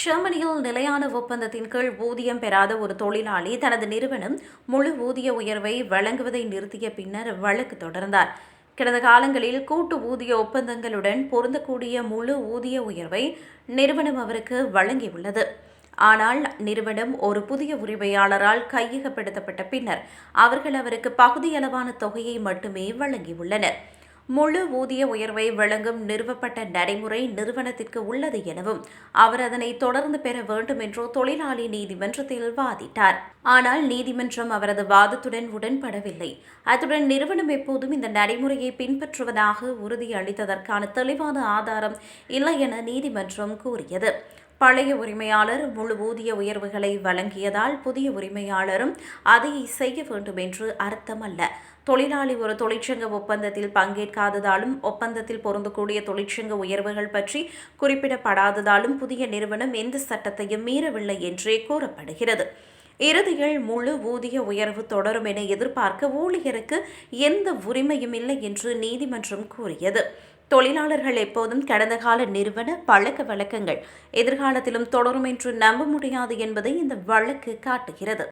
ஜெர்மனியில் நிலையான ஒப்பந்தத்தின் கீழ் ஊதியம் பெறாத ஒரு தொழிலாளி தனது நிறுவனம் முழு ஊதிய உயர்வை வழங்குவதை நிறுத்திய பின்னர் வழக்கு தொடர்ந்தார். கடந்த காலங்களில் கூட்டு ஊதிய ஒப்பந்தங்களுடன் பொருந்தக்கூடிய முழு ஊதிய உயர்வை நிறுவனம் அவருக்கு வழங்கியுள்ளது. ஆனால் நிறுவனம் ஒரு புதிய உரிமையாளரால் கையகப்படுத்தப்பட்ட பின்னர் அவர்கள் அவருக்கு பகுதியளவான தொகையை மட்டுமே வழங்கியுள்ளனர். முழு ஊதிய உயர்வை வழங்கும் நிறுவப்பட்ட நடைமுறை நிறுவனத்திற்கு உள்ளது எனவும் அவர் அதனை தொடர்ந்து பெற வேண்டும் என்றோ தொழிலாளி நீதிமன்றத்தில் வாதிட்டார். ஆனால் நீதிமன்றம் அவரது வாதத்துடன் உடன்படவில்லை. அத்துடன் நிறுவனம் எப்போதும் இந்த நடைமுறையை பின்பற்றுவதாக உறுதியளித்ததற்கான தெளிவான ஆதாரம் இல்லை என நீதிமன்றம் கூறியது. பழைய உரிமையாளர் முழு ஊதிய உயர்வுகளை வழங்கியதால் புதிய உரிமையாளரும் அதை செய்ய வேண்டும் என்று அர்த்தமல்ல. தொழிலாளி ஒரு தொழிற்சங்க ஒப்பந்தத்தில் பங்கேற்காததாலும் ஒப்பந்தத்தில் பொருந்தக்கூடிய தொழிற்சங்க உயர்வுகள் பற்றி குறிப்பிடப்படாததாலும் புதிய நிறுவனம் எந்த சட்டத்தையும் மீறவில்லை என்றே கூறப்படுகிறது. இறுதியில் முழு ஊதிய உயர்வு தொடரும் என எதிர்பார்க்க ஊழியருக்கு எந்த உரிமையும் இல்லை என்று நீதிமன்றம் கூறியது. தொழிலாளர்கள் எப்போதும் கடந்த கால நிறுவன பழக்க வழக்கங்கள் எதிர்காலத்திலும் தொடரும் என்று நம்ப முடியாது என்பதை இந்த வழக்கு காட்டுகிறது.